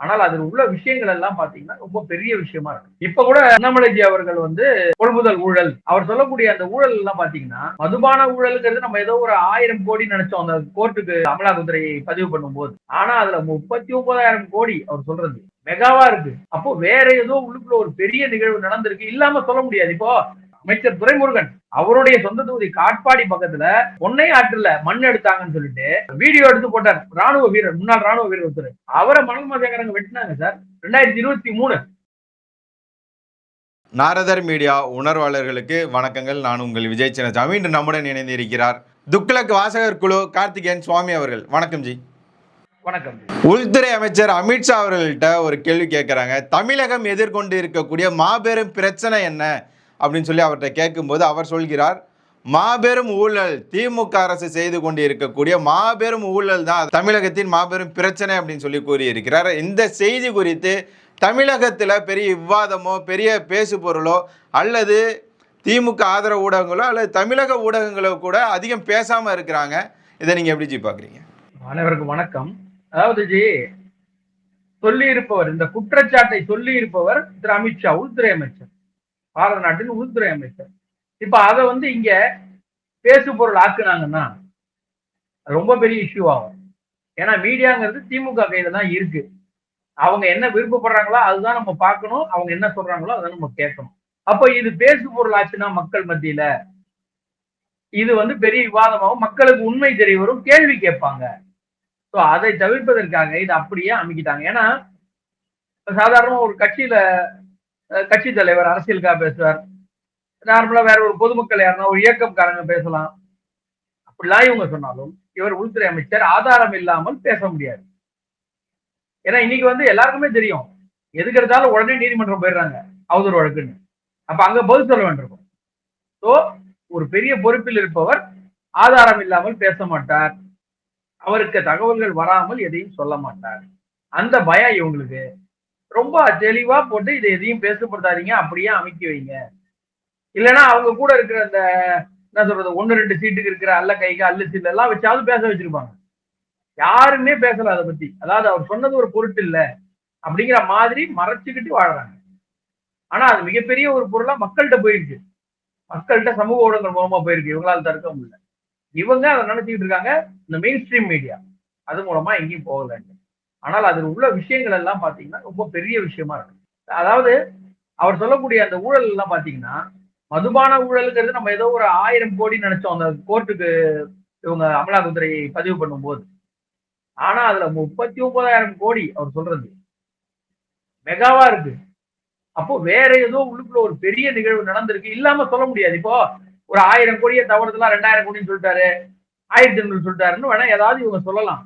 ஆனால் அதில் உள்ள விஷயங்கள் எல்லாம் பாத்தீங்கன்னா ரொம்ப பெரிய விஷயமா இருக்கு இப்ப கூட அண்ணாமலைஜி அவர்கள் வந்து கொள்முதல் ஊழல் அவர் சொல்லக்கூடிய அந்த ஊழல் எல்லாம் பாத்தீங்கன்னா மதுபான ஊழலுங்கிறது நம்ம ஏதோ ஒரு ஆயிரம் கோடி நினைச்சோம் அந்த கோர்ட்டுக்கு அமலாக்கத்துறையை பதிவு பண்ணும் போது ஆனா அதுல முப்பத்தி ஒன்பதாயிரம் கோடி அவர் சொல்றது. மெகாவா இருக்கு. அப்போ வேற ஏதோ உள்ளுக்குள்ள ஒரு பெரிய நிகழ்வு நடந்திருக்கு. இல்லாம சொல்ல முடியாது. இப்போ அமைச்சர் துரைமுருகன் அவருடைய சொந்த தொகுதி காட்பாடி பக்கத்துல பொன்னை ஆற்றுல மண் எடுத்தாங்கன்னு சொல்லிட்டு வீடியோ எடுத்து போட்டார். ராணுவ வீரர் முன்னாள் ராணுவ வீரர் ஒருத்தர். அவரை மணல் மதேகரங்க வெட்டினாங்க சார். ரெண்டாயிரத்தி இருபத்தி மூணு. நாரதர் மீடியா உணர்வாளர்களுக்கு வணக்கங்கள். நான் உங்கள் விஜய் சின்னசாமி இன்று நம்முடன் இணைந்து இருக்கிறார் துக்ளக் வாசகர் குழு கார்த்திகேயன் சுவாமி அவர்கள். வணக்கம் ஜி. வணக்கம் உள்துறை அமைச்சர் அமித்ஷா அவர்கள்ட்ட ஒரு கேள்வி கேட்குறாங்க. தமிழகம் எதிர்கொண்டு இருக்கக்கூடிய மாபெரும் பிரச்சனை என்ன? அப்படின்னு சொல்லி அவர்கிட்ட கேட்கும்போது அவர் சொல்கிறார் மாபெரும் ஊழல் திமுக அரசு செய்து கொண்டு இருக்கக்கூடிய மாபெரும் ஊழல் தான் தமிழகத்தின் மாபெரும் பிரச்சனை அப்படின்னு சொல்லி கூறியிருக்கிறார். இந்த செய்தி குறித்து தமிழகத்தில் பெரிய விவாதமோ பெரிய பேசு பொருளோ அல்லது திமுக ஆதரவு ஊடகங்களோ அல்லது தமிழக ஊடகங்களோ கூட அதிகம் பேசாமல் இருக்கிறாங்க. இதை நீங்கள் எப்படி ஜி பார்க்குறீங்க அனைவருக்கும் வணக்கம். அதாவது ஜி சொல்லி இருப்பவர் இந்த குற்றச்சாட்டை சொல்லி இருப்பவர் திரு அமித்ஷா உள்துறை அமைச்சர். பாரத நாட்டின் உள்துறை அமைச்சர். இப்ப அதை வந்து இங்க பேசு பொருள் ஆக்குனாங்கன்னா ரொம்ப பெரிய இஷ்யூ ஆகும். ஏன்னா மீடியாங்கிறது திமுக கையில தான் இருக்கு. அவங்க என்ன விருப்பப்படுறாங்களோ அதுதான் நம்ம பார்க்கணும். அவங்க என்ன சொல்றாங்களோ அதை நம்ம கேட்கணும். அப்ப இது பேசு பொருள் ஆச்சுன்னா மக்கள் மத்தியில இது வந்து பெரிய விவாதமாகவும் மக்களுக்கு உண்மை தெரிய வரும் கேள்வி கேட்பாங்க. ஸோ அதை தவிர்ப்பதற்காக இதை அப்படியே அமைக்கிட்டாங்க. ஏன்னா சாதாரண ஒரு கட்சியில கட்சி தலைவர் அரசியலுக்காக பேசுவார். நார்மலா வேற ஒரு பொதுமக்கள் யாருன்னா ஒரு இயக்கம்காரங்க பேசலாம். அப்படிலாம் இவங்க சொன்னாலும் இவர் உள்துறை அமைச்சர் ஆதாரம் இல்லாமல் பேச முடியாது. ஏன்னா இன்னைக்கு வந்து எல்லாருக்குமே தெரியும் எதுக்கு எடுத்தாலும் உடனே நீதிமன்றம் போயிடுறாங்க அவதூறு வழக்குன்னு. அப்ப அங்க பதில் சொல்ல வேண்டியிருக்கும். ஸோ ஒரு பெரிய பொறுப்பில் இருப்பவர் ஆதாரம் இல்லாமல் பேச மாட்டார். அவருக்கு தகவல்கள் வராமல் எதையும் சொல்ல மாட்டார். அந்த பயம் இவங்களுக்கு. ரொம்ப தெளிவா போட்டு இதை எதையும் பேசப்படுத்தாதீங்க அப்படியே அமைக்கி வைங்க. இல்லைன்னா அவங்க கூட இருக்கிற அந்த என்ன சொல்றது ஒன்னு ரெண்டு சீட்டுக்கு இருக்கிற அல்ல கைக்கு அல்லு சீல் எல்லாம் வச்சாவது பேச வச்சிருப்பாங்க. யாருமே பேசல அதை பத்தி. அதாவது அவர் சொன்னது ஒரு பொருட்டு இல்ல. அப்படிங்கிற மாதிரி மறைச்சுக்கிட்டு வாழ்றாங்க. ஆனா அது மிகப்பெரிய ஒரு பொருளா மக்கள்கிட்ட போயிருக்கு மக்கள்கிட்ட சமூக ஊடகங்கள் மூலமா போயிருக்கு. இவங்களால தடுக்க முடியல. இவங்க அதை நினைச்சுக்கிட்டு இருக்காங்க. இந்த மெயின் ஸ்ட்ரீம் மீடியா அது மூலமா எங்கேயும் போகலன்னு ஆனால் அதில் உள்ள விஷயங்கள் எல்லாம் பாத்தீங்கன்னா ரொம்ப பெரிய விஷயமா இருக்கு. அதாவது அவர் சொல்லக்கூடிய அந்த ஊழல் எல்லாம் பாத்தீங்கன்னா மதுபான ஊழலுங்கிறது நம்ம ஏதோ ஒரு ஆயிரம் கோடி நினைச்சோம். அந்த கோர்ட்டுக்கு இவங்க அமலாக்கத்துறையை பதிவு பண்ணும்போது. ஆனா அதுல முப்பத்தி ஒன்பதாயிரம் கோடி அவர் சொல்றது. மெகாவா இருக்கு. அப்போ வேற ஏதோ உள்ளுக்குள்ள ஒரு பெரிய நிகழ்வு நடந்திருக்கு. இல்லாம சொல்ல முடியாது. இப்போ ஒரு ஆயிரம் கோடியை தவறுதலா ரெண்டாயிரம் கோடின்னு சொல்லிட்டாரு. ஆயிரத்தி ஐநூறு சொல்லிட்டாருன்னு வேணா ஏதாவது இவங்க சொல்லலாம்.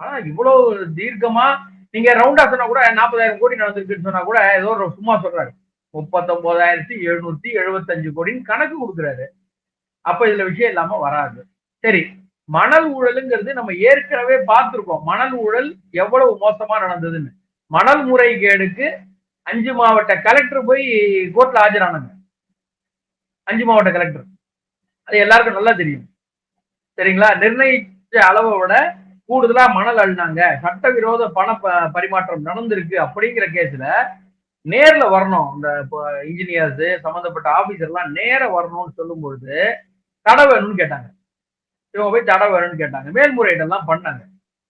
ஆனா இவ்வளவு தீர்க்கமா? நீங்க ரவுண்டா சொன்னா கூட நாற்பதாயிரம் கோடி நடந்திருக்குன்னு சொன்னா கூட ஏதோ சும்மா சொல்றாரு. முப்பத்தொன்பதாயிரத்தி எழுநூத்தி எழுபத்தஞ்சு கோடின்னு கணக்கு கொடுக்குறாரு. அப்ப இதுல விஷயம் இல்லாம வராது. சரி மணல் ஊழலுங்கிறது நம்ம ஏற்கனவே பார்த்திருக்கோம். மணல் ஊழல் எவ்வளவு மோசமா நடந்ததுன்னு. மணல் முறைகேடுக்கு அஞ்சு மாவட்ட கலெக்டர் போய் கோர்ட்ல ஆஜரானாங்க. அஞ்சு மாவட்ட கலெக்டர். அது எல்லாருக்கும் நல்லா தெரியும். சரிங்களா? நிர்ணயிச்ச அளவை விட கூடுதலா மணல் அழுனாங்க சட்டவிரோத பண ப- பரிமாற்றம் நடந்திருக்கு அப்படிங்கிற கேஸ்ல நேர்ல வரணும். இந்த இன்ஜினியர்ஸ் சம்பந்தப்பட்ட ஆபீசர்லாம் எல்லாம் நேர வரணும்னு சொல்லும் பொழுது தடை வேணும்னு கேட்டாங்க. இவங்க போய் தடை வேணும்னு கேட்டாங்க. மேல்முறையீடெல்லாம் பண்ணாங்க.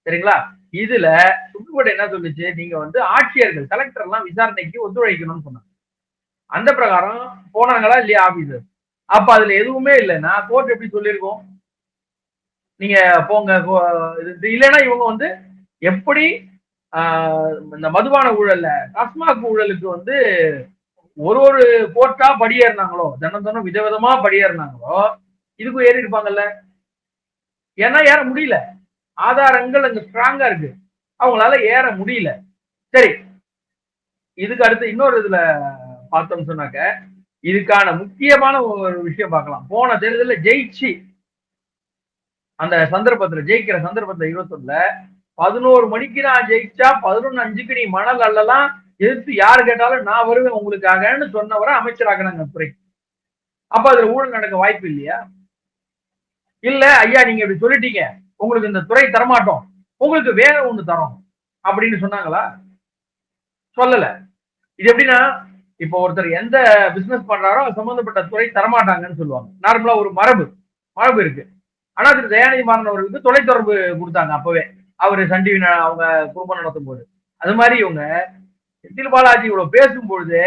சரிங்களா? இதுல சுப்ரீம் என்ன சொல்லுச்சு? நீங்க வந்து ஆட்சியர்கள் கலெக்டர் எல்லாம் விசாரணைக்கு ஒத்துழைக்கணும்னு சொன்னாங்க. அந்த பிரகாரம் போனாங்களா இல்லையா ஆபீசர் அப்ப அதுல எதுவுமே இல்லைன்னா கோர்ட் எப்படி சொல்லியிருக்கோம்? நீங்க போங்க இது இல்லைன்னா இவங்க வந்து எப்படி இந்த மதுபான ஊழல்ல டாஸ்மாக் ஊழலுக்கு வந்து ஒரு ஒரு கோர்ட்டா படியேறினாங்களோ தினம் தினம் விதவிதமா படியேறினாங்களோ இதுக்கும் ஏறி இருப்பாங்கல்ல. ஏன்னா ஏற முடியல. ஆதாரங்கள் அங்க ஸ்ட்ராங்கா இருக்கு. அவங்களால ஏற முடியல. சரி. இதுக்கு அடுத்து இன்னொரு இதுல பார்த்தோம் சொன்னாக்க இதுக்கான முக்கியமான ஒரு விஷயம் பார்க்கலாம். போன தேர்தலில் ஜெயிச்சு அந்த சந்தர்ப்பத்துல ஜெயிக்கிற சந்தர்ப்பத்துல இருபத்தொன்னுல பதினோரு மணிக்கு நான் ஜெயிச்சா பதினொன்னு அஞ்சுக்கு நீ மணல் அல்லலாம் எதிர்த்து யாரு கேட்டாலும் நான் வருவேன் உங்களுக்காகன்னு சொன்னவரை அமைச்சராக்குனாங்க துறை. அப்ப அதுல ஊழல் நடக்க வாய்ப்பு இல்லையா? இல்ல ஐயா நீங்க இப்படி சொல்லிட்டீங்க. உங்களுக்கு இந்த துறை தரமாட்டோம். உங்களுக்கு வேற ஒண்ணு தரோம். அப்படின்னு சொன்னாங்களா? சொல்லல. இது எப்படின்னா இப்போ ஒருத்தர் எந்த பிசினஸ் பண்றாரோ சம்பந்தப்பட்ட துறை தரமாட்டாங்கன்னு சொல்லுவாங்க. நார்மலா ஒரு மரபு. மரபு இருக்கு. ஆனா திரு தயாநிதி மாறன் அவர்களுக்கு தொலைத்தொடர்பு கொடுத்தாங்க அப்பவே. அவரு சன் டிவி அவங்க குடும்பம் நடத்தும் போது அது மாதிரி இவங்க செந்தில் பாலாஜி இவ்வளவு பேசும் பொழுது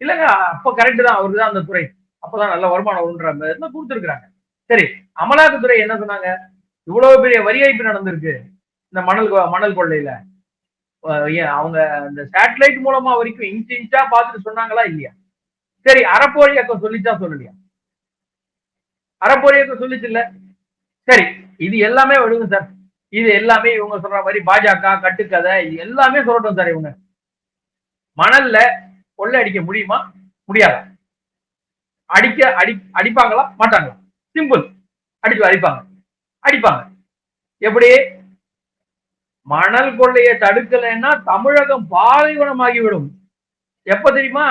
இல்லைங்க அப்ப கரெக்ட் தான் அவருக்கு தான் அந்த துறை. அப்பதான் நல்ல வருமானம் மாதிரி கொடுத்துருக்காங்க சரி அமலாக்கத்துறை என்ன சொன்னாங்க? இவ்வளவு பெரிய வரியாய்ப்பு நடந்திருக்கு இந்த மணல் மணல் கொள்ளையில. ஏன் அவங்க இந்த சேட்டலைட் மூலமா வரைக்கும் இன்ச் இன்ச்சா பார்த்துட்டு சொன்னாங்களா இல்லையா? சரி அறப்போர் சொல்லிச்சா சொல்லலையா? அறப்போர் சொல்லிச்சு இல்ல? சரி இது எல்லாமே விடுங்க சார். இது எல்லாமே இவங்க சொல்ற மாதிரி பாஜக கட்டுக்கதை இது எல்லாமே சொல்லட்டும் சார் இவங்க. மணல்ல கொள்ளை அடிக்க முடியுமா? முடியாதா? அடிக்க அடி அடிப்பாங்களா? மாட்டாங்களா? சிம்பிள் அடிச்சு அடிப்பாங்க. அடிப்பாங்க. எப்படி? மணல் கொள்ளையை தடுக்கலைன்னா தமிழகம் பாலைவனமாகிவிடும். எப்ப தெரியுமா?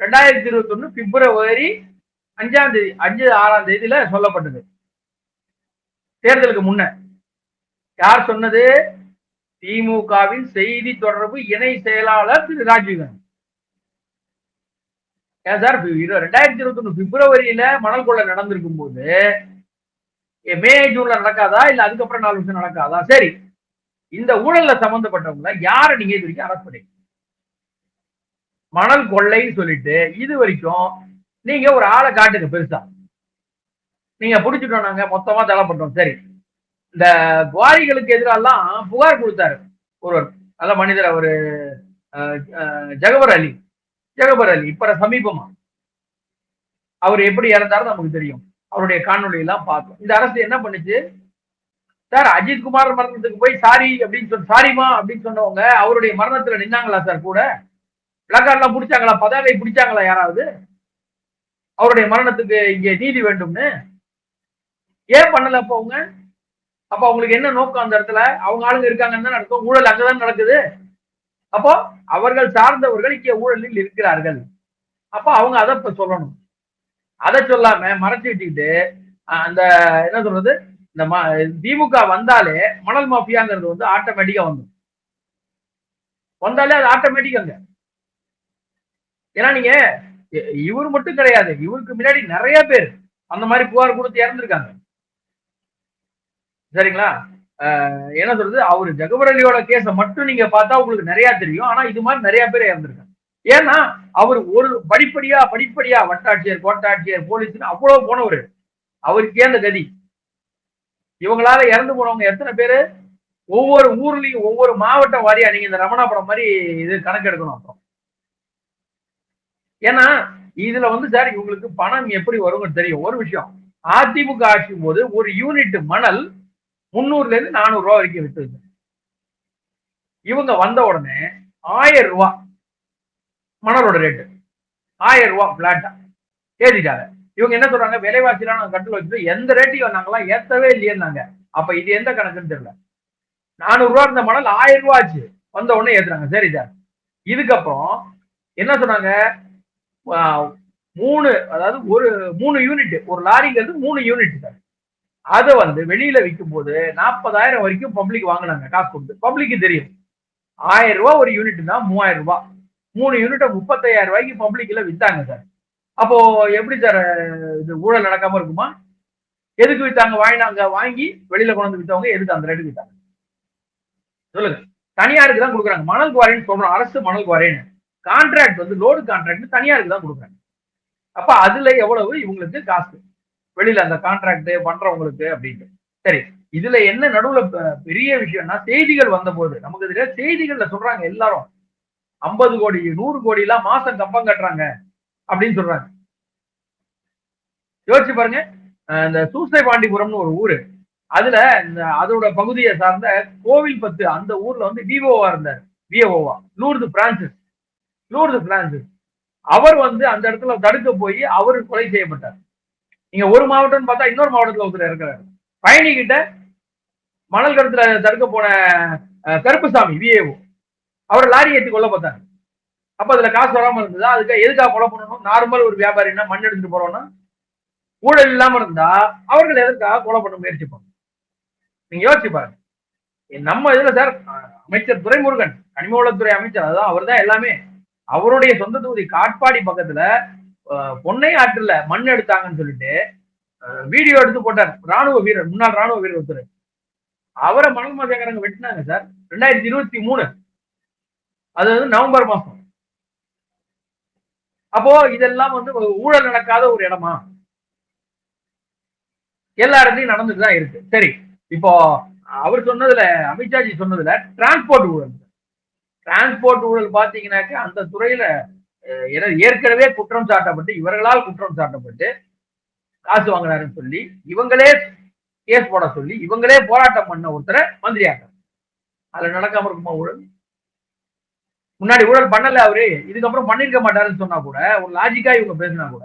ரெண்டாயிரத்தி இருபத்தி ஒண்ணு பிப்ரவரி அஞ்சாம் தேதி அஞ்சு ஆறாம் தேதியில சொல்லப்பட்டது. தேர்தலுக்கு முன்ன. யார் சொன்னது? திமுகவின் செய்தி தொடர்பு இணை செயலாளர் திரு ராஜீவன். சார் ரெண்டாயிரத்தி இருபத்தி ஒண்ணு பிப்ரவரியில மணல் கொள்ளை நடந்திருக்கும் போது மே ஜூன்ல நடக்காதா? இல்ல அதுக்கப்புறம் நாலு வருஷம் நடக்காதா? சரி இந்த ஊழல்ல சம்பந்தப்பட்டவங்கள யார நீங்க இது வரைக்கும் அரெஸ்ட் பண்ணி மணல் கொள்ளைன்னு சொல்லிட்டு இது வரைக்கும் நீங்க ஒரு ஆளை காட்டுங்க பெருசா. நீங்க பிடிச்சிட்டோம் நாங்க மொத்தமா தலை பண்றோம் சரி. இந்த குவாரிகளுக்கு எதிரெல்லாம் புகார் கொடுத்தாரு ஒருவர். நல்ல மனிதர் அவரு. ஜகபர் அலி. ஜகபர் அலி இப்ப சமீபமா. அவர் எப்படி இறந்தாரு நமக்கு தெரியும். அவருடைய காணொலி எல்லாம் பார்த்தோம். இந்த அரசு என்ன பண்ணுச்சு? சார் அஜித் குமார் மரணத்துக்கு போய் சாரி அப்படின்னு சொல்லி சாரிமா அப்படின்னு சொன்னவங்க அவருடைய மரணத்துல நின்னாங்களா சார் கூட? பிளக்கார்ட்லாம் பிடிச்சாங்களா? பதாகை பிடிச்சாங்களா யாராவது? அவருடைய மரணத்துக்கு இங்கே நீதி வேண்டும்னு? ஏன் பண்ணல அப்ப அவங்க? அப்ப அவங்களுக்கு என்ன நோக்கம் அந்த இடத்துல? அவங்க ஆளுங்க இருக்காங்கன்னு தான் நடக்கும் ஊழல் அங்கதான் நடக்குது. அப்போ அவர்கள் சார்ந்தவர்கள் இங்கே ஊழலில் இருக்கிறார்கள். அப்ப அவங்க அதை இப்ப சொல்லணும். அதை சொல்லாம மறைச்சு வச்சுக்கிட்டு அஹ், அந்த என்ன சொல்றது? இந்த திமுக வந்தாலே மணல் மாஃபியாங்கிறது வந்து ஆட்டோமேட்டிக்கா வந்துடும் வந்தாலே அது ஆட்டோமேட்டிக்காங்க ஏன்னா நீங்க இ- இவர் மட்டும் கிடையாது. இவருக்கு முன்னாடி நிறைய பேர் அந்த மாதிரி புகார் கொடுத்து இறந்துருக்காங்க. சரிங்களா? என்ன சொல்றது? அவரு ஜெகபர் அலியோட கேஸை மட்டும் நீங்க பார்த்தா உங்களுக்கு நிறைய தெரியும். ஆனா இது மாதிரி நிறைய பேர் இறந்துருக்காங்க. ஏன்னா அவர் ஒரு படிப்படியா படிப்படியா வட்டாட்சியர் கோட்டாட்சியர் போலீஸ்னு அவ்வளவு போனவர். அவருக்கே அந்த கதி. இவங்களால இறந்து போனவங்க எத்தனை பேரு? ஒவ்வொரு ஊர்லயும் ஒவ்வொரு மாவட்டம் வாரியா நீங்க இந்த ரமணாபுரம் மாதிரி இது கணக்கெடுக்கணும் அப்புறம். ஏன்னா இதுல வந்து சார் இவங்களுக்கு பணம் எப்படி வரும்னு தெரியும். ஒரு விஷயம். அதிமுக ஆட்சி போது ஒரு யூனிட் மணல் முந்நூறுல இருந்து நானூறு ரூபா வரைக்கும் வித்துது இவங்க வந்த உடனே ஆயிரம் ரூபா மணலோட ரேட்டு ஆயிரம் ரூபா பிளாட்டா ஏறிட்டாங்க இவங்க என்ன சொல்றாங்க? விலைவாசிலாம் நாங்கள் கட்டில் வச்சுட்டு எந்த ரேட்டையும் நாங்களாம் ஏத்தவே இல்லையேன்னாங்க அப்ப இது எந்த கணக்குன்னு தெரியல. நானூறு ரூபா இருந்த மணல் ஆயிரம் ரூபா ஆச்சு. வந்த உடனே ஏத்துறாங்க. சரி சார் இதுக்கப்புறம் என்ன சொன்னாங்க? மூணு அதாவது ஒரு மூணு யூனிட் ஒரு லாரிங்கிறது மூணு யூனிட் சார் அதை வந்து வெளியில விற்கும் போது நாற்பதாயிரம் வரைக்கும் பப்ளிக் வாங்கினாங்க. காசு கொடுத்து. பப்ளிக்கு தெரியும். ஆயிரம் ரூபாய் ஒரு யூனிட் தான் மூவாயிரம் ரூபாய் மூணு யூனிட்டை முப்பத்தையாயிரம் ரூபாய்க்கு பப்ளிக்ல வித்தாங்க சார் அப்போ எப்படி சார் இது ஊழல் நடக்காம இருக்குமா? எதுக்கு வித்தாங்க? வாங்கினாங்க வாங்கி வெளியில கொண்டு வந்து வித்தவங்க எதுக்கு அந்த ரேட்டுக்கு வித்தாங்க? சொல்லுங்க. தனியாருக்கு தான் கொடுக்குறாங்க. மணல் குவாரின்னு சொல்றோம். அரசு மணல் குவாரின்னு. கான்ட்ராக்ட் வந்து லோடு கான்ட்ராக்ட் தனியாருக்கு தான் கொடுக்குறாங்க. அப்ப அதுல எவ்வளவு? இவங்களுக்கு காசு. வெளியில அந்த கான்ட்ராக்ட் பண்றவங்களுக்கு அப்படின்ட்டு. சரி இதுல என்ன நடுவுல பெ- பெரிய விஷயம்னா செய்திகள் வந்தபோது நமக்கு இதுல செய்திகள்ல சொல்றாங்க எல்லாரும். ஐம்பது கோடி நூறு கோடி எல்லாம் மாசம் கம்பம் கட்டுறாங்க அப்படின்னு சொல்றாங்க. யோசிச்சு பாருங்க. இந்த சூசை பாண்டிபுரம்னு ஒரு ஊரு. அதுல இந்த அதோட பகுதியை சார்ந்த கோவில் பத்து அந்த ஊர்ல வந்து விஓவா இருந்தார். விஓவா. லூர்து பிரான்சிஸ். லூர்து பிரான்சிஸ். அவர் வந்து அந்த இடத்துல தடுக்க போய் அவர் கொலை செய்யப்பட்டார். நீங்க ஒரு மாவட்டம்னு பார்த்தா இன்னொரு மாவட்டத்துல ஒருத்தர் இருக்கிறாரு பயணி கிட்ட மணல் கடத்துல தடுக்க போன கருப்புசாமி விஏஓ. அவர் லாரி ஏற்றி கொல்ல பார்த்தாரு. அப்ப அதுல காசு வராம இருந்ததா? அதுக்கு எதுக்காக கொலை பண்ணணும்? நார்மல் ஒரு வியாபாரின்னா மண் எடுத்துட்டு போறோம்னா ஊழல் இல்லாம இருந்தா அவர்கள் எதற்காக கொலை பண்ண முயற்சிப்பாங்க நீங்க யோசிச்சு பாருங்க. நம்ம இதுல சார் அமைச்சர் துரைமுருகன் கனிம வளத்துறை அமைச்சர் அதான் அவர் தான் எல்லாமே. அவருடைய சொந்த தொகுதி காட்பாடி பக்கத்துல பொன்னை ஆற்றுல மண் எடுத்தாங்கன்னு சொல்லிட்டு அஹ், வீடியோ எடுத்து போட்டார். ராணுவ வீரர் முன்னாள் ராணுவ வீரர் ஒருத்தர். அவரை மணல் மாசேகரங்க வெட்டினாங்க சார் ரெண்டாயிரத்தி இருபத்தி மூணு. அது வந்து நவம்பர் மாசம் அப்போ இதெல்லாம் வந்து ஊழல் நடக்காத ஒரு இடமா? எல்லா இடத்துலையும் நடந்துட்டு தான் இருக்கு. சரி இப்போ அவர் சொன்னதுல அமித்ஷாஜி சொன்னதுல டிரான்ஸ்போர்ட் ஊழல். டிரான்ஸ்போர்ட் ஊழல் பாத்தீங்கன்னாக்க அந்த துறையில ஏன்னா ஏற்கனவே குற்றம் சாட்டப்பட்டு இவர்களால் குற்றம் சாட்டப்பட்டு காசு வாங்கினாருன்னு சொல்லி இவங்களே கேஸ் போட சொல்லி இவங்களே போராட்டம் பண்ண ஒருத்தரை மந்திரியாக்க அதுல நடக்காம இருக்குமா ஊழல்? முன்னாடி ஊழல் பண்ணல அவரு இதுக்கப்புறம் பண்ணிருக்க மாட்டாருன்னு சொன்னா கூட ஒரு லாஜிக்கா இவங்க பேசினா கூட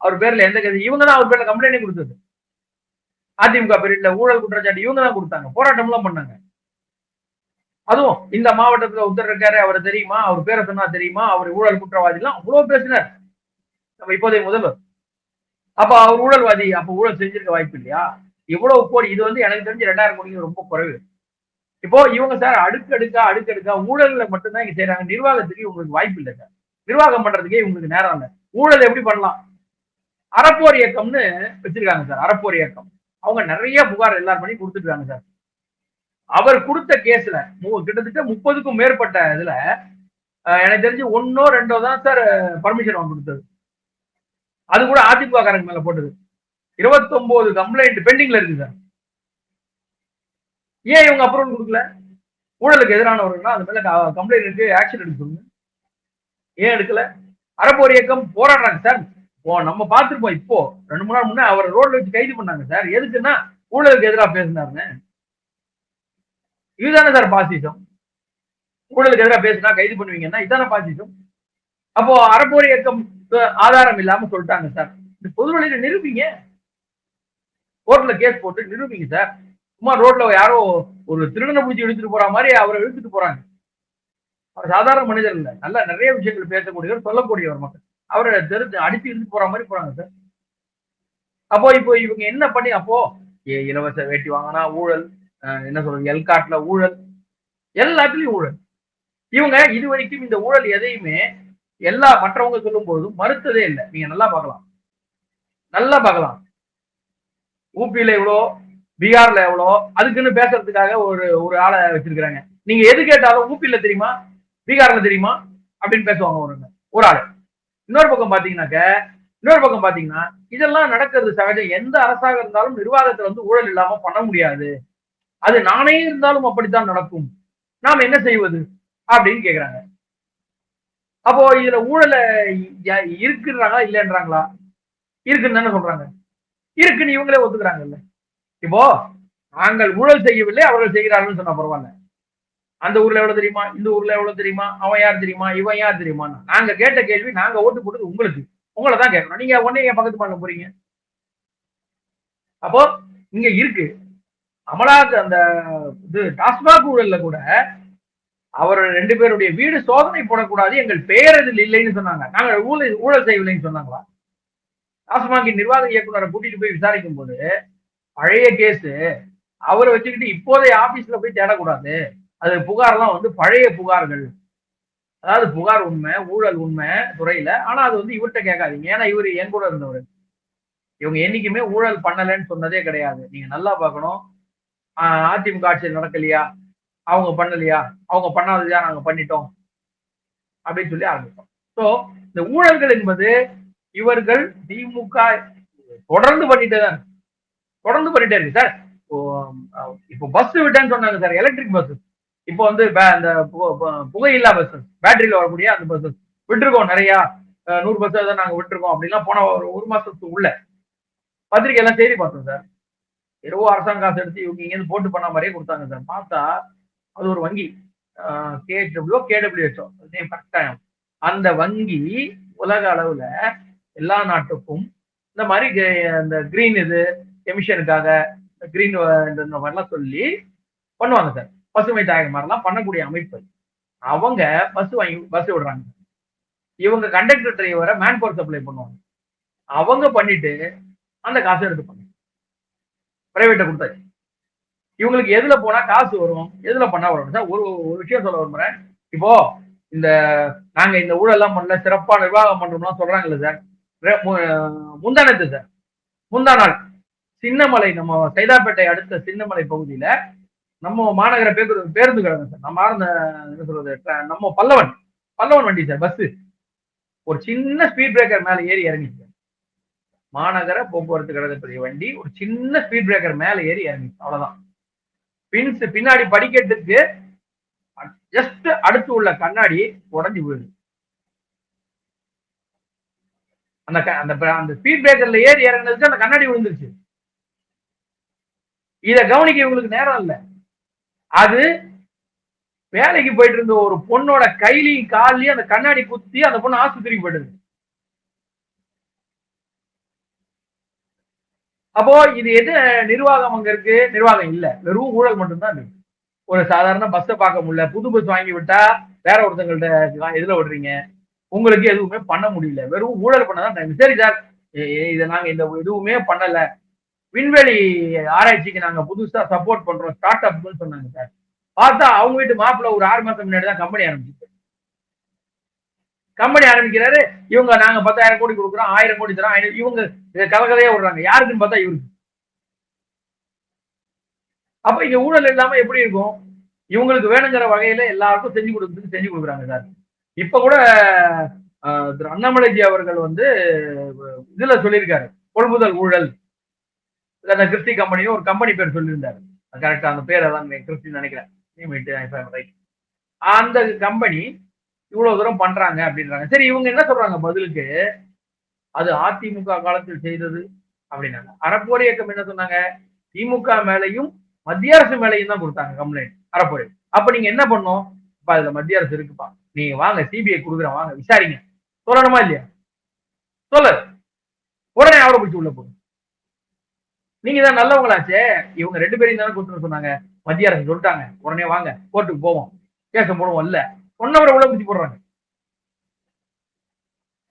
அவர் பேர்ல எந்த கதை இவங்க தான் அவர் பேர்ல கம்ப்ளைண்ட் கொடுத்தது. அதிமுக பீரியட்ல ஊழல் குற்றச்சாட்டு இவங்க தான் கொடுத்தாங்க போராட்டம் எல்லாம் பண்ணாங்க. அதுவும் இந்த மாவட்டத்துல ஒருத்தர் இருக்காரு அவர் தெரியுமா? அவர் பேரை சொன்னா தெரியுமா? அவர் ஊழல் குற்றவாதி எல்லாம் அவ்வளவு பேசினார். நம்ம இப்போதைய முதல்வர். அப்ப அவர் ஊழல்வாதி அப்ப ஊழல் செஞ்சிருக்க வாய்ப்பு இல்லையா? இவ்வளவு கோடி இது வந்து எனக்கு தெரிஞ்சு ரெண்டாயிரம் கோடி ரொம்ப குறைவு. இப்போ இவங்க சார் அடுக்கடுக்கா அடுக்கடுக்கா ஊழல்ல மட்டும்தான் இங்க செய்யறாங்க நிர்வாகத்துக்கு இவங்களுக்கு வாய்ப்பு இல்லை சார். நிர்வாகம் பண்றதுக்கே இவங்களுக்கு நேரம் இல்லை. ஊழல் எப்படி பண்ணலாம்? அறப்போர் இயக்கம்னு வச்சிருக்காங்க சார். அறப்போர் இயக்கம். அவங்க நிறைய புகார் எல்லாரும் பண்ணி கொடுத்துருக்காங்க சார். அவர் கொடுத்த கேஸ்ல கிட்டத்தட்ட முப்பதுக்கும் மேற்பட்ட இதுல எனக்கு தெரிஞ்சு ஒன்னோ ரெண்டோ தான் சார் பர்மிஷன் வாங்க கொடுத்தது. அது கூட அதிமுக காரங்க மேல போட்டது. இருபத்தொன்பது கம்ப்ளைண்ட் பெண்டிங்ல இருக்கு சார் ஏன் இவங்க அப்ரூவல் கொடுக்கல? ஊழலுக்கு எதிரானவர்கள்னா அது மேல கம்ப்ளைண்ட் இருக்கு ஆக்ஷன் எடுக்க சொல்லுங்க. ஏன் எடுக்கல? அறப்போர் இயக்கம் போராடுறாங்க சார் ஓ நம்ம பார்த்துருப்போம் இப்போ ரெண்டு மூணு நாள் முன்னே அவர் ரோட்ல வச்சு கைது பண்ணாங்க சார் எதுக்குன்னா ஊழலுக்கு எதிராக பேசினாருன்னு. இதுதானே சார் பாசிசம்? ஊழலுக்கு எதிராக பேசினா கைது பண்ணுவீங்கன்னா இதானே பாசிசம்? அப்போ அறப்போர் இயக்கம் ஆதாரம் இல்லாம சொல்லிட்டாங்க சார். இந்த பொது வழியில நிரூபிங்க. கோர்ட்ல கேஸ் போட்டு நிரூபிங்க சார். சும்மா ரோட்ல யாரோ ஒரு திருடனை பிடிச்சி இழுத்துட்டு போற மாதிரி அவரை இழுத்துட்டு போறாங்க. அவர் சாதாரண மனிதர் இல்ல. நல்ல நிறைய விஷயங்கள் பேசக்கூடியவர் சொல்லக்கூடியவர் மக்கள். அவரை தெரிஞ்சு அடித்து இழுத்து போற மாதிரி போறாங்க சார். அப்போ இப்போ இவங்க என்ன பண்ணி அப்போ இலவச வேட்டி வாங்கினா ஊழல் என்ன சொல்றது எல்காட்ல ஊழல். எல்லாத்துலயும் ஊழல். இவங்க இது வரைக்கும் இந்த ஊழல் எதையுமே எல்லா மற்றவங்க சொல்லும் போதும் மறுத்ததே இல்லை. நீங்க நல்லா பார்க்கலாம். நல்லா பார்க்கலாம். ஊபியில எவ்வளோ பீகார்ல எவ்வளோ அதுக்குன்னு பேசுறதுக்காக ஒரு ஒரு ஆளை வச்சிருக்கிறாங்க. நீங்க எது கேட்டாலும் ஊபியில தெரியுமா பீகார்ல தெரியுமா அப்படின்னு பேசுவாங்க ஒரு ஒரு ஆளு. இன்னொரு பக்கம் பாத்தீங்கன்னாக்க இன்னொரு பக்கம் பாத்தீங்கன்னா இதெல்லாம் நடக்கிறது சகஜம். எந்த அரசாக இருந்தாலும் நிர்வாகத்துல வந்து ஊழல் இல்லாம பண்ண முடியாது. அது நானே இருந்தாலும் அப்படித்தான் நடக்கும். நாம் என்ன செய்வது? அப்படின்னு கேக்குறாங்க. அப்போ இதுல ஊழல ய- இருக்குன்றாங்களா இல்லைன்றாங்களா? இருக்குன்னு தானே சொல்றாங்க. இருக்குன்னு இவங்களே ஒத்துக்கிறாங்கல்ல. இப்போ நாங்கள் ஊழல் செய்யவில்லை அவர்கள் செய்கிறார்கள் சொன்னா பரவாயில்ல. அந்த ஊர்ல எவ்வளவு தெரியுமா? இந்த ஊர்ல எவ்வளவு தெரியுமா? அவன் யார் தெரியுமா? இவன் யார் தெரியுமா? நாங்க கேட்ட கேள்வி நாங்க ஓட்டு போட்டது உங்களுக்கு. உங்களை தான் கேட்கணும். நீங்க உடனே என் பக்கத்து பண்ண போறீங்க? அப்போ இங்க இருக்கு. அமலாக்க அந்த இது டாஸ்மாக் ஊழல்ல கூட அவர் ரெண்டு பேருடைய வீடு சோதனை போடக்கூடாது எங்கள் பெயர் இதில் இல்லைன்னு சொன்னாங்க. நாங்கள் ஊழல் ஊழல் செய்யவில்லைன்னு சொன்னாங்களா? டாஸ்மாகின் நிர்வாக இயக்குனரை கூட்டிட்டு போய் விசாரிக்கும் போது பழைய கேஸ் அவரை வச்சுக்கிட்டு இப்போதைய ஆபீஸ்ல போய் தேடக்கூடாது. அது புகார்லாம் வந்து பழைய புகார்கள். அதாவது புகார் உண்மை ஊழல் உண்மை துறையில. ஆனா அது வந்து இவர்கிட்ட கேட்காதீங்க. ஏன்னா இவர் என் கூட இருந்தவர். இவங்க என்னைக்குமே ஊழல் பண்ணலைன்னு சொன்னதே கிடையாது. நீங்க நல்லா பார்க்கணும். அதிமுக ஆட்சியில் நடக்கலையா? அவங்க பண்ணலையா? அவங்க பண்ணாததையா நாங்க பண்ணிட்டோம்? அப்படின்னு சொல்லி ஆரம்பித்தோம் ஸோ இந்த ஊழல்கள் என்பது இவர்கள் திமுக தொடர்ந்து பண்ணிட்டே தான் தொடர்ந்து பண்ணிட்டே இருக்கு சார் இப்போ, பஸ் விட்டேன்னு சொன்னாங்க சார் எலக்ட்ரிக் பஸ் இப்போ வந்து பே- அந்த புகையில்லா பஸ் பேட்டரியில வரக்கூடிய அந்த பஸ் விட்டுருக்கோம் நிறைய. நூறு பஸ் தான் நாங்க விட்டுருக்கோம். அப்படின்னா போன ஒரு ஒரு மாசத்துக்கு உள்ள பத்திரிக்கை எல்லாம் செய்தி பார்த்தோம் சார் ஏதோ அரசாங்க காசு எடுத்து இவங்க இங்கேருந்து போட்டு பண்ண மாதிரியே கொடுத்தாங்க சார். பார்த்தா அது ஒரு வங்கி. KW KWHO. கரெக்டாக அந்த வங்கி உலக அளவுல எல்லா நாட்டுக்கும் இந்த மாதிரி கே- இந்த கிரீன் இது எமிஷனுக்காக கிரீன் இந்த மாதிரிலாம் சொல்லி பண்ணுவாங்க சார். பசுமை தாயகம் மாதிரிலாம் பண்ணக்கூடிய அமைப்பு. அவங்க பஸ் வாங்கி பஸ் விடுறாங்க இவங்க கண்டக்டர் டிரைவரை மேன் பவர் சப்ளை பண்ணுவாங்க. அவங்க பண்ணிட்டு அந்த காசை எடுத்து பண்ணு பிரைவேட்டை கொடுத்தாச்சு. இவங்களுக்கு எதுல போனா காசு வரும் எதுல பண்ணா வரும்? சார் ஒரு ஒரு விஷயம் சொல்ல விரும்புறேன். இப்போ இந்த நாங்க இந்த ஊழல்லாம் பண்ணல சிறப்பா நிர்வாகம் பண்றோம்லாம் சொல்றாங்கல்ல சார். முந்தானத்து சார். முந்தா நாள். சின்னமலை நம்ம சைதாப்பேட்டை அடுத்த சின்னமலை பகுதியில நம்ம மாநகர பேருந்து பேருந்து கழகம் சார். நம்ம ஆர்ந்த என்ன சொல்றது ட்ர- நம்ம பல்லவன். பல்லவன் வண்டி சார் பஸ் ஒரு சின்ன ஸ்பீட் பிரேக்கர் மேல ஏறி இறங்கிச்சு மாநகர போக்குவரத்து கழகத்துடைய வண்டி ஒரு சின்ன ஸ்பீட் பிரேக்கர் மேல ஏறி இறங்கிச்சு அவ்வளவுதான். பின்ஸ் பின்னாடி படிக்கட்டுக்கு ஜஸ்ட் அடுத்து உள்ள கண்ணாடி உடஞ்சி விழுது அந்த க- அந்த அந்த ஸ்பீட் பிரேக்கர்ல ஏறி இறங்கினதுக்கு அந்த கண்ணாடி விழுந்துருச்சு. இத கவனிக்க இவங்களுக்கு நேரம் இல்ல. அது வேலைக்கு போயிட்டு இருந்த ஒரு பொண்ணோட கையிலையும் கால்லயும் அந்த கண்ணாடி குத்தி அந்த பொண்ணு ஆஸ்பத்திரிக்கு போயிடுது அப்போ இது எது நிர்வாகம் அங்க இருக்கு? நிர்வாகம் இல்ல. வெறும் ஊழல் மட்டும்தான் இருக்கு. ஒரு சாதாரண பஸ்ஸை பார்க்க முடியல. புது பஸ் வாங்கி விட்டா வேற ஒருத்தங்கள்ட்ட எதுல விடுறீங்க? உங்களுக்கு எதுவுமே பண்ண முடியல. வெறும் ஊழல் பண்ணதான் சரி சார் இதை நாங்க இந்த எதுவுமே பண்ணல. விண்வெளி ஆராய்ச்சிக்கு நாங்க புதுசா சப்போர்ட் பண்றோம். ஸ்டார்ட் அப்னு சொன்னாங்க சார் பார்த்தா அவங்க வீட்டு மாப்பிள்ள ஒரு ஆறு மாசம் முன்னாடி தான் கம்பெனி ஆரம்பிச்சு கம்பெனி ஆரம்பிக்கிறாரு இவங்க நாங்க பத்தாயிரம் கோடி கொடுக்குறோம் ஆயிரம் கோடி தரோம் இவங்க இதை விடுறாங்க. யாருக்குன்னு பார்த்தா இவருக்கு அப்ப இங்க ஊழல் இல்லாம எப்படி இருக்கும்? இவங்களுக்கு வேணுங்கிற வகையில எல்லாருக்கும் செஞ்சு கொடுக்கறதுக்கு செஞ்சு கொடுக்குறாங்க சார். இப்ப கூட ஆஹ், திரு அண்ணாமலைஜி அவர்கள் வந்து இதுல சொல்லியிருக்காரு கொள்முதல் ஊழல். அந்த கிறிஸ்டி கம்பெனியும் ஒரு கம்பெனி பேர் சொல்லியிருந்தாரு. கரெக்டா அந்த பேர் அதான் கிறிஸ்டின்னு நினைக்கிறேன். அந்த கம்பெனி இவ்வளவு தூரம் பண்றாங்க அப்படின்றாங்க. சரி இவங்க என்ன சொல்றாங்க பதிலுக்கு? அது அதிமுக காலத்தில் செய்தது அப்படின்னாங்க. அறப்போர் இயக்கம் என்ன சொன்னாங்க? திமுக மேலையும் மத்திய அரசு மேலையும் தான் கொடுத்தாங்க கம்ப்ளைண்ட் அறப்போர். அப்ப நீங்க என்ன பண்ணும் இப்ப அதுல மத்திய அரசு இருக்குப்பா. நீங்க வாங்க சிபிஐ கொடுக்குறேன் வாங்க விசாரிங்க. சொல்லணுமா இல்லையா? சொல்லு. உடனே அவரை பிடிச்சி உள்ள போகும் நீங்க தான் நல்லவங்களாச்சே. இவங்க ரெண்டு பேரையும் தானே கொடுத்துன்னு சொன்னாங்க. மத்திய அரசு சொல்லிட்டாங்க. உடனே வாங்க கோர்ட்டுக்கு போவோம். கேச போடுவோம் இல்லை. சொன்னவரை உள்ள பிடிச்சி போடுறாங்க.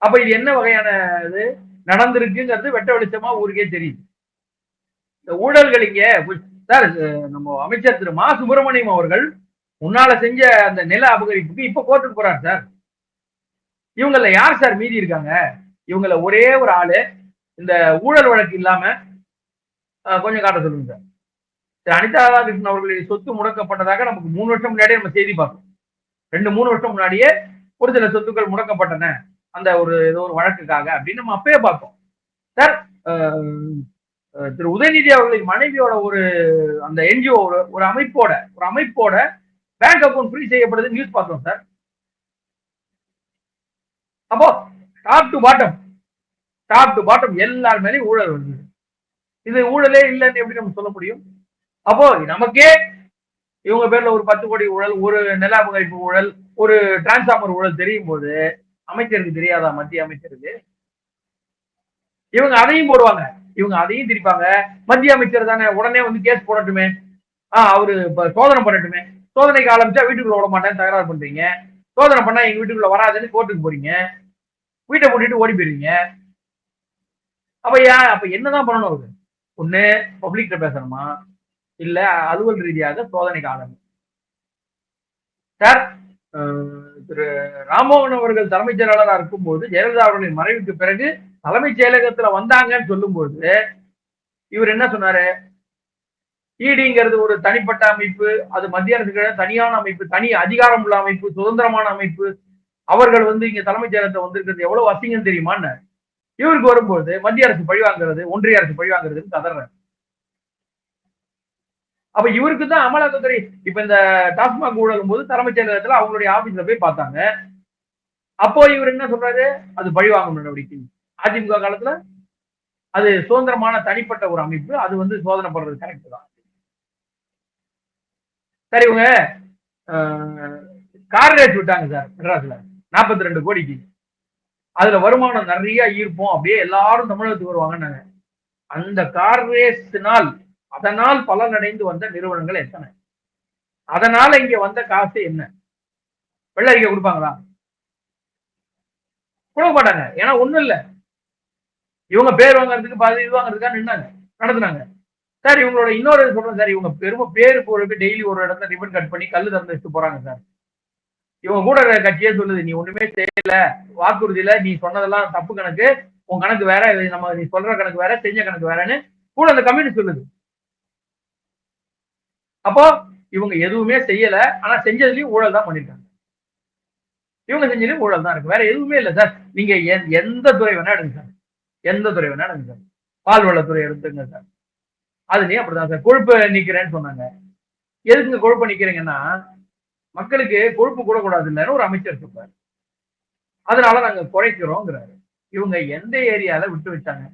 அப்ப இது என்ன வகையான இது? நடந்திருக்குங்கிறது வெட்ட வெளிச்சமா ஊருக்கே தெரியுது. இந்த ஊழல்கள் இங்க சார் நம்ம அமைச்சர் திரு மா சுப்பிரமணியம் அவர்கள் முன்னால செஞ்ச அந்த நில அபகரிப்புக்கு இப்ப கோர்ட்டுக்கு போறாரு சார். இவங்கள யார் சார் மீதி இருக்காங்க? இவங்கள ஒரே ஒரு ஆளு இந்த ஊழல் வழக்கு இல்லாம கொஞ்சம் காட்ட சொல்லுங்க சார். திரு அனிதா ராதாகிருஷ்ணன் அவர்களுடைய சொத்து முடக்கப்பட்டதாக நமக்கு மூணு வருஷம் முன்னாடியே நம்ம செய்தி பார்த்தோம். ரெண்டு மூணு வருஷம் முன்னாடியே ஒரு சில சொத்துக்கள் முடக்கப்பட்டன. அந்த ஒரு ஏதோ ஒரு வழக்குக்காக அப்படின்னு நம்ம அப்பயே பார்த்தோம் சார் திரு உதயநிதி அவர்களின் மனைவியோட ஒரு அந்த என்ஜிஓ ஒரு ஒரு அமைப்போட ஒரு அமைப்போட பேங்க் அக்கவுண்ட் ஃப்ரீ செய்யப்படுது நியூஸ் பார்த்தோம் சார். அப்போ top to bottom top to bottom எல்லார் மேலேயும் ஊழல் வருது இது ஊழலே இல்லைன்னு எப்படி நம்ம சொல்ல முடியும்? அப்போ நமக்கே இவங்க பேர்ல ஒரு பத்து கோடி ஊழல் ஒரு நில அபகரிப்பு ஊழல் ஒரு டிரான்ஸ்பார்மர் ஊழல் தெரியும் போது அமைச்சருக்கு தெரியாதா? மத்திய அமைச்சருக்கு. இவங்க அதையும் போடுவாங்க. இவங்க அதையும் திரிப்பாங்க மத்திய அமைச்சர் தானே உடனே வந்து கேஸ் போடட்டுமே. ஆஹ் அவரு சோதனை பண்ணட்டுமே. சோதனைக்கு ஆரம்பிச்சா வீட்டுக்குள்ள விட மாட்டேன்னு தகராறு பண்றீங்க. சோதனை பண்ணா எங்க வீட்டுக்குள்ள வராதுன்னு கோர்ட்டுக்கு போறீங்க. வீட்டை போட்டுட்டு ஓடி போயிருவீங்க. அப்ப ஏன் அப்ப என்னதான் பண்ணணும் அவரு? ஒண்ணு பப்ளிக்ல பேசணுமா? இல்ல அலுவல் ரீதியாக சோதனைக்கு ஆரம்பி சார் திரு ராமோகன் அவர்கள் தலைமைச் செயலாளராக இருக்கும்போது ஜெயலலிதா அவர்களின் மறைவுக்கு பிறகு தலைமைச் செயலகத்துல வந்தாங்கன்னு சொல்லும்போது இவர் என்ன சொன்னாரு? இடிங்கிறது ஒரு தனிப்பட்ட அமைப்பு அது மத்திய அரசுக்கு தனியான அமைப்பு தனி அதிகாரம் உள்ள அமைப்பு சுதந்திரமான அமைப்பு. அவர்கள் வந்து இங்க தலைமைச் செயலகத்தை வந்திருக்கிறது எவ்வளவு அசிங்கம் தெரியுமான்னு. இவருக்கு வரும்போது மத்திய அரசு பழி வாங்குறது ஒன்றிய அரசு பழி வாங்குறதுன்னு கதறாரு. அப்ப இவருக்கு தான் அமலாக்கத்துறை இப்ப இந்த டாஸ்மாக் ஊழலும் போது தலைமைச் செயலகத்துல அவங்களுடைய ஆபீஸ்ல போய் பார்த்தாங்க. அப்போ இவர் என்ன சொல்றாரு? அது பழிவாங்கும் நடவடிக்கை. அதிமுக காலத்துல அது சுதந்திரமான தனிப்பட்ட ஒரு அமைப்பு அது வந்து சோதனை பண்றது கரெக்ட் தான். சரி இவங்க கார் ரேஸ் விட்டாங்க சார் மெட்ராஸ்ல. நாற்பத்தி ரெண்டு கோடிக்கு. அதுல வருமானம் நிறைய ஈர்ப்போம். அப்படியே எல்லாரும் தமிழகத்துக்கு வருவாங்கன்னாங்க. அந்த கார் ரேஸ்னால் அதனால் பலனடைந்து வந்த நிறுவனங்கள் எத்தனை? அதனால இங்க வந்த காசு என்ன? வெள்ள அறிக்கை கொடுப்பாங்களா? கொடுக்க மாட்டாங்க. ஏன்னா ஒண்ணும் இல்ல. இவங்க பேர் வாங்குறதுக்கு பாதி இது வாங்குறதுக்காக நின்னாங்க. நடத்துனாங்க. சார் இவங்களோட இன்னொரு இது சொல்றேன் சார். இவங்க பெருமை பேரு போறதுக்கு டெய்லி ஒரு இடத்துல ரிப்பன் கட் பண்ணி கல்லு திறந்து வச்சுட்டு போறாங்க சார். இவங்க கூட கட்சியே சொல்லுது நீ ஒண்ணுமே செய்யல. வாக்குறுதியில நீ சொன்னதெல்லாம் தப்பு கணக்கு. உன் கணக்கு வேற நம்ம நீ சொல்ற கணக்கு வேற செஞ்ச கணக்கு வேறன்னு கூட அந்த கம்யூனிஸ்ட் சொல்லுது. அப்போ இவங்க எதுவுமே செய்யல. ஆனா செஞ்சதுலயும் ஊழல் தான் பண்ணிருக்காங்க. இவங்க செஞ்சதுலயும் ஊழல் தான் இருக்கு. வேற எதுவுமே இல்லை சார். நீங்க எந்த துறை வேணா எடுங்க சார். எந்த துறை வேணா எடுங்க சார். பால்வளத்துறை எடுத்துங்க சார். அதுலயும் அப்படிதான் சார். கொழுப்பு நிக்கிறேன்னு சொன்னாங்க. எதுக்குங்க கொழுப்பு நிக்கிறீங்கன்னா மக்களுக்கு கொழுப்பு கூட கூடாது இல்லைன்னு ஒரு அமைச்சர் சொல்றாரு அதனால நாங்க குறைக்கிறோங்கிறாரு. இவங்க எந்த ஏரியால விட்டு வச்சாங்க?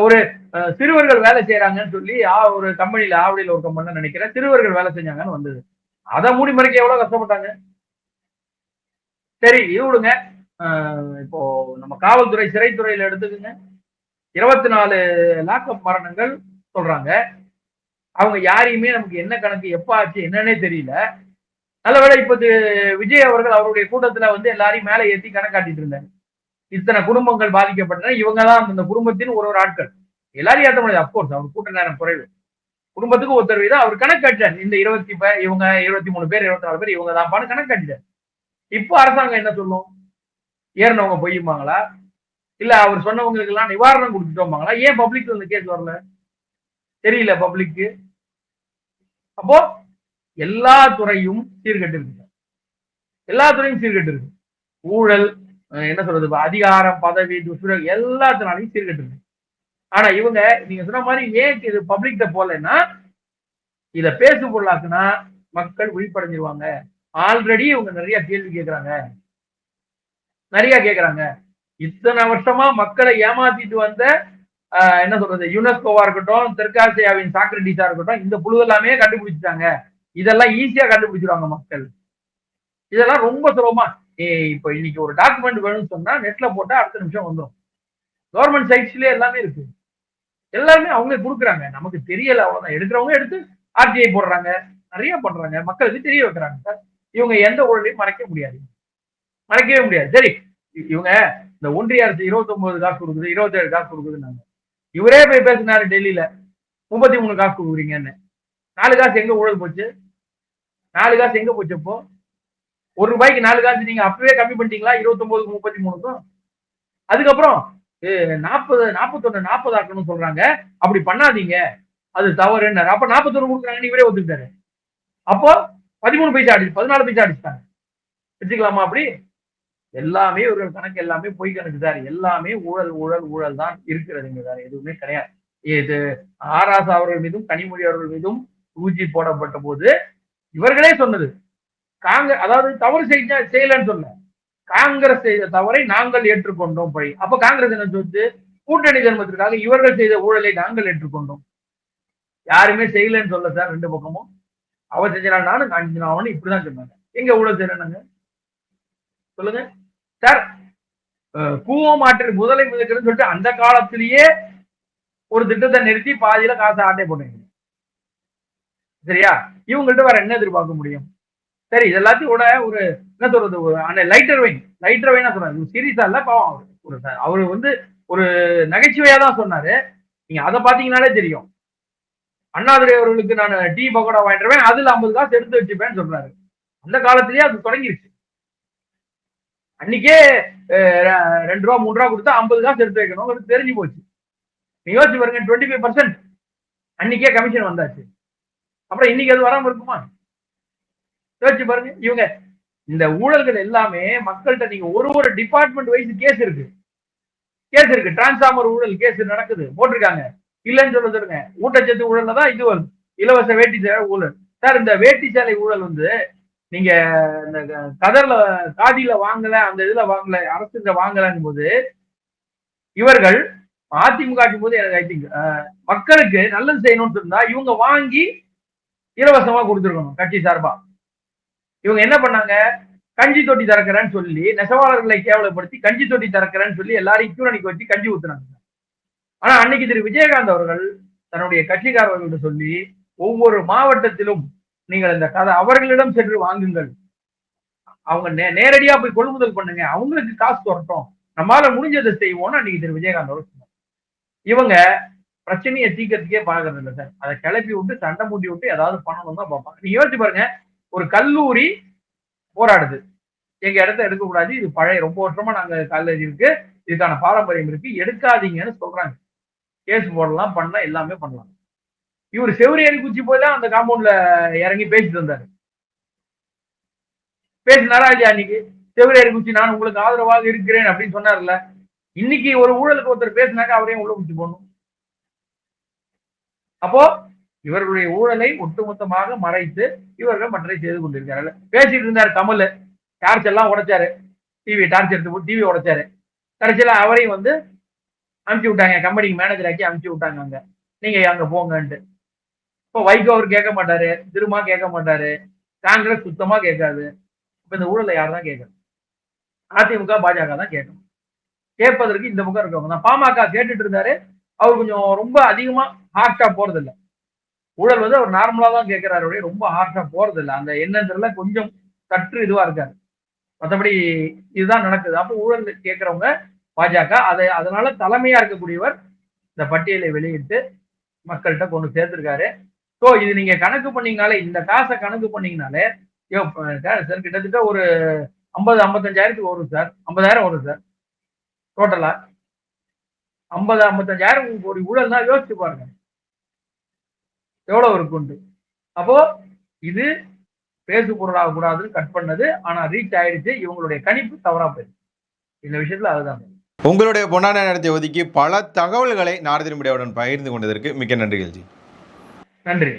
ஒரு சிறுவர்கள் வேலை செய்யறாங்கன்னு சொல்லி ஆ, ஒரு கம்பெனியில ஆவடியில ஒரு கம்பெனில நினைக்கிறேன் சிறுவர்கள் வேலை செஞ்சாங்கன்னு வந்தது. அதை மூடி மறைக்க எவ்வளவு கஷ்டப்பட்டாங்க? சரி இவடுங்க இப்போ நம்ம காவல்துறை சிறைத்துறையில எடுத்துக்கோங்க. இருபத்தி நாலு லாக்அப் மரணங்கள் சொல்றாங்க. அவங்க யாரையுமே நமக்கு என்ன கணக்கு எப்ப ஆச்சு என்னன்னே தெரியல. நல்லவேளை இப்போ விஜய் அவர்கள் அவருடைய கூட்டத்துல வந்து எல்லாரையும் மேலே ஏத்தி கணக்காட்டிட்டு இருந்தாங்க இத்தனை குடும்பங்கள் பாதிக்கப்பட்டன இவங்க தான் அந்த குடும்பத்தின் ஒரு ஒரு ஆட்கள். எல்லாரும் ஏற்ற முடியாது அப்கோர்ஸ் அவர் கூட்ட நேரம் குறைவு. குடும்பத்துக்கு ஒருத்தர் வீதம் அவர் கணக்கு காட்டிட்டார் இந்த இருபத்தி இவங்க இருபத்தி மூணு பேர் இருபத்தி நாலு பேர் இவங்க தான் கணக்கு காட்டிட்டார் இப்போ அரசாங்கம் என்ன சொல்லும்? ஏறினவங்க பொய்யுமாங்களா? இல்ல அவர் சொன்னவங்களுக்கு எல்லாம் நிவாரணம் கொடுத்துட்டோமாங்களா? ஏன் பப்ளிக் இந்த கேஸ் வரல? தெரியல பப்ளிக்கு அப்போ எல்லா துறையும் சீர்கட்டு இருக்கு எல்லா துறையும் சீர்கட்டு இருக்கு ஊழல் என்ன சொல்றது அதிகாரம் பதவி துஷ்பிரயோகம் எல்லாத்தினாலையும் சீர்கட்டு இருக்கு ஆனா இவங்க நீங்க சொன்ன மாதிரி ஏன் இது பப்ளிக்ட போலன்னா இத பேசு பொருளாக்குனா மக்கள் விழிப்படைஞ்சிருவாங்க ஆல்ரெடி இவங்க நிறைய கேள்வி கேட்கறாங்க நிறைய கேட்கறாங்க இத்தனை வருஷமா மக்களை ஏமாத்திட்டு வந்த ஆஹ், என்ன சொல்றது யுனெஸ்கோவா இருக்கட்டும் தெற்காசியாவின் சாக்ரட்டிஸா இருக்கட்டும் இந்த புழு எல்லாமே கண்டுபிடிச்சிட்டாங்க. இதெல்லாம் ஈஸியா கண்டுபிடிச்சிருவாங்க மக்கள். இதெல்லாம் ரொம்ப சுலபமா இப்போ இன்னைக்கு ஒரு டாக்குமெண்ட் வேணும்னு சொன்னா நெட்ல போட்டா அடுத்த நிமிஷம் வந்துடும் கவர்மெண்ட் சைட்ஸ்லயே எல்லாமே இருக்கு. எல்லாருமே அவங்களே கொடுக்குறாங்க. நமக்கு தெரியல அவ்வளவுதான். எடுக்கிறவங்க எடுத்து ஆர்டிஐ போடுறாங்க. நிறைய பண்றாங்க. மக்களுக்கு தெரிய வைக்கிறாங்க சார். இவங்க எந்த ஊழலையும் மறைக்க முடியாது. மறைக்கவே முடியாது. சரி இவங்க இந்த ஒன்றிய அரசு 29 காசு கொடுக்குது 27 காசு கொடுக்குதுன்னாங்க. இவரே போய் பேசினாரு டெல்லியில. முப்பத்தி மூணு காசு கொடுக்குறீங்கன்னு. நாலு காசு எங்க ஊழல் போச்சு? நாலு காசு எங்க போச்சப்போ ஒரு ரூபாய்க்கு நாலு காசு நீங்க அப்பவே கம்மி பண்ணிட்டீங்களா? 29 முப்பத்தி மூணுக்கும் அதுக்கப்புறம் நாற்பது நாற்பத்தொன்னு நாற்பது ஆக்கணும்னு சொல்றாங்க. அப்படி பண்ணாதீங்க. அது தவறு என்ன? அப்ப நாற்பத்தொன்னு கொடுக்குறாங்கன்னு இவரே ஒத்துக்கிட்டாரு. அப்போ பதிமூணு பைசா அடிச்சு பதினாலு பைசா அடிச்சுட்டாங்க. வச்சுக்கலாமா அப்படி? எல்லாமே ஒரு கணக்கு எல்லாமே பொய் கணக்கு சார் எல்லாமே ஊழல் ஊழல் ஊழல் தான் இருக்கிறதுங்க சார் எதுவுமே கிடையாது. இது ஆராசா அவர்கள் மீதும் கனிமொழி அவர்கள் மீதும் ஊஜி போடப்பட்ட போது இவர்களே சொன்னது காங்கிரஸ் அதாவது தவறு செஞ்ச செய்யலன்னு சொன்ன காங்கிரஸ் செய்த தவறை நாங்கள் ஏற்றுக்கொண்டோம் பழி. அப்ப காங்கிரஸ் என்ன சொல்லுது கூட்டணி தர்மத்திற்காக இவர்கள் செய்த ஊழலை நாங்கள் ஏற்றுக்கொண்டோம். யாருமே செய்யலன்னு சொல்ல சார் ரெண்டு பக்கமும். அவ செஞ்சனா நானும் காஞ்சினாவன்னு இப்படிதான் சொன்னாங்க. எங்க ஊழல் செய்யறாங்க சொல்லுங்க. சார் கூவம் ஆற்றில் முதலை மிதக்கிறதுன்னு சொல்லிட்டு அந்த காலத்திலேயே ஒரு திட்டத்தை நிறுத்தி பாதியில காசை ஆட்டை போட்டீங்க. சரியா? இவங்கள்ட்ட வேற என்ன எதிர்பார்க்க முடியும்? சரி இது எல்லாத்தையும் விட ஒரு என்ன சொல்றது ஒரு அந்த லைட்டர் வைன் லைட்டர் வைனா சொல்றாரு சீரியஸா இல்ல பாவம் அவரு. ஒரு ச- அவரு வந்து ஒரு நகைச்சுவையா தான் சொன்னாரு. நீங்க அதை பாத்தீங்கன்னாலே தெரியும். அண்ணாதுரை அவர்களுக்கு நான் டீ பக்கோடா வாங்கிடுவேன் அதுல ஐம்பது காசு எடுத்து வச்சுப்பேன்னு சொல்றாரு. அந்த காலத்திலேயே அது தொடங்கிருச்சு. அன்னைக்கே ரெ- ரெண்டு ரூபா மூணு ரூபா கொடுத்தா ஐம்பது காசு எடுத்து வைக்கணும் தெரிஞ்சு போச்சு. நீ யோசிச்சு பாருங்க டுவெண்ட்டி ஃபைவ் பர்சன்ட் அன்னைக்கே கமிஷன் வந்தாச்சு. அப்புறம் இன்னைக்கு அது வராம இருக்குமா? யோசிச்சு பாருங்க. இவங்க இந்த ஊழல்கள் எல்லாமே மக்கள்கிட்ட நீங்க ஒரு ஒரு டிபார்ட்மெண்ட் வைஸ் கேஸ் இருக்கு. கேஸ் இருக்கு. டிரான்ஸ்ஃபார்மர் ஊழல் கேஸ் நடக்குது. போட்டிருக்காங்க. இல்லைன்னு சொல்ல சொல்லுங்க. ஊட்டச்சத்து ஊழல்ல தான் இது வருது. இலவச வேட்டி சேலை ஊழல். சார் இந்த வேட்டி சேலை ஊழல் வந்து நீங்க இந்த க- கதர்ல காதியில வாங்கல அந்த இதுல வாங்கல அரசு வாங்கலங்கும் போது இவர்கள் அதிமுக ஆட்சி போது எனக்கு ஐ திங்க் மக்களுக்கு நல்லது செய்யணும்னு இருந்தா இவங்க வாங்கி இலவசமா கொடுத்துருக்கணும் கட்சி சார்பா. இவங்க என்ன பண்ணாங்க? கஞ்சி தொட்டி திறக்கிறேன்னு சொல்லி நெசவாளர்களை கேவலப்படுத்தி கஞ்சி தொட்டி திறக்கிறேன்னு சொல்லி எல்லாரையும் கியூ வச்சு கஞ்சி ஊத்துனாங்க. ஆனா அன்னைக்கு திரு விஜயகாந்த் அவர்கள் தன்னுடைய கட்சிக்காரர்கள்ட்ட சொல்லி ஒவ்வொரு மாவட்டத்திலும் நீங்கள் இந்த கதை அவர்களிடம் சென்று வாங்குங்கள். அவங்க நே- நேரடியா போய் கொள்முதல் பண்ணுங்க. அவங்களுக்கு காசு தரட்டும் நம்மால முடிஞ்சதை செய்வோம்னு அன்னைக்கு திரு விஜயகாந்த் அவர் சொன்னார். இவங்க பிரச்சனையை தீக்கிறதுக்கே பாக்குறது இல்லை சார். அதை கிளப்பி விட்டு சண்டை மூட்டி விட்டு ஏதாவது பண்ணணும் தான் பார்ப்பாங்க. நீங்க யோசிச்சு பாருங்க. ஒரு கல்லூரி போராடுது. எங்க இடத்த எடுக்கக்கூடாது. இது பழைய ரொம்ப வருஷமா நாங்க காலேஜ் இருக்கு. இதுக்கான பாரம்பரியம் இருக்கு. எடுக்காதீங்கன்னு சொல்றாங்க. கேஸ் போடலாம் பண்ணலாம் எல்லாமே பண்ணலாம். இவர் செவ்வரி குச்சி போய் தான் அந்த காம்பவுண்ட்ல இறங்கி பேசிட்டு வந்தாரு. பேசினாரா இல்லையா அன்னைக்கு? செவ்வரி குச்சி நான் உங்களுக்கு ஆதரவாக இருக்கிறேன் அப்படின்னு சொன்னார்ல. இன்னைக்கு ஒரு ஊழலுக்கு ஒருத்தர் பேசினாக்க அவரையும் உள்ள குச்சி போடணும். அப்போ இவர்களுடைய ஊழலை ஒட்டுமொத்தமாக மறைத்து இவர்கள் மற்றதை செய்து கொண்டிருக்கிறார்கள். பேசிட்டு இருந்தார் கமல். டார்ச் எல்லாம் உடைச்சாரு. டிவி டார்ச் எடுத்து டிவி உடைச்சாரு. கடைசியில் அவரையும் வந்து அனுப்பிச்சு விட்டாங்க. கம்பெனிக்கு மேனேஜர் ஆக்கி அனுப்பிச்சு விட்டாங்க அங்க. நீங்க அங்க போங்கன்ட்டு. இப்போ வைகோ அவர் கேட்க மாட்டாரு. திருமா கேட்க மாட்டாரு. காங்கிரஸ் சுத்தமா கேட்காது. இப்ப இந்த ஊழலை யார் தான் கேட்கணும் அதிமுக பாஜக தான் கேட்கணும். கேட்பதற்கு இந்த பக்கம் இருக்கவங்க தான். பாமக கேட்டுட்டு இருந்தாரு. அவர் கொஞ்சம் ரொம்ப அதிகமா ஹார்ஷா போறது ஊழல் வந்து அவர் நார்மலா தான் கேட்கிறாரு அப்படியே ரொம்ப ஹார்ஷா போறது இல்லை அந்த எண்ணத்துல கொஞ்சம் சற்று இதுவா இருக்காரு. மற்றபடி இதுதான் நடக்குது. அப்போ ஊழல் கேட்கிறவங்க பாஜக அதை அதனால தலைமையா இருக்கக்கூடியவர் இந்த பட்டியலை வெளியிட்டு மக்கள்கிட்ட கொண்டு சேர்த்திருக்காரு. ஸோ இது நீங்க கணக்கு பண்ணீங்கனாலே இந்த காசை கணக்கு பண்ணீங்கனாலே ஐயோ, சார் சார் கிட்டத்தட்ட ஒரு ஐம்பது ஐம்பத்தஞ்சாயிரத்துக்கு வரும் சார் ஐம்பதாயிரம் வரும் சார் டோட்டலா ஐம்பது ஐம்பத்தஞ்சாயிரம் ஒரு ஊழல்னா யோசிச்சு பாருங்க. எவ்வளவு இருக்குண்டு? அப்போ இது பேசு பொருளாக கூடாதுன்னு கட் பண்ணது ஆனா ரீச் ஆயிடுச்சு இவங்களுடைய கணிப்பு தவறா போயிடுச்சு. இந்த விஷயத்துல அதுதான் உங்களுடைய பொன்னான நேரத்தை ஒதுக்கி பல தகவல்களை நாரதின் மீடியாவுடன் பகிர்ந்து கொண்டதற்கு மிக்க நன்றிகள் ஜி நன்றி.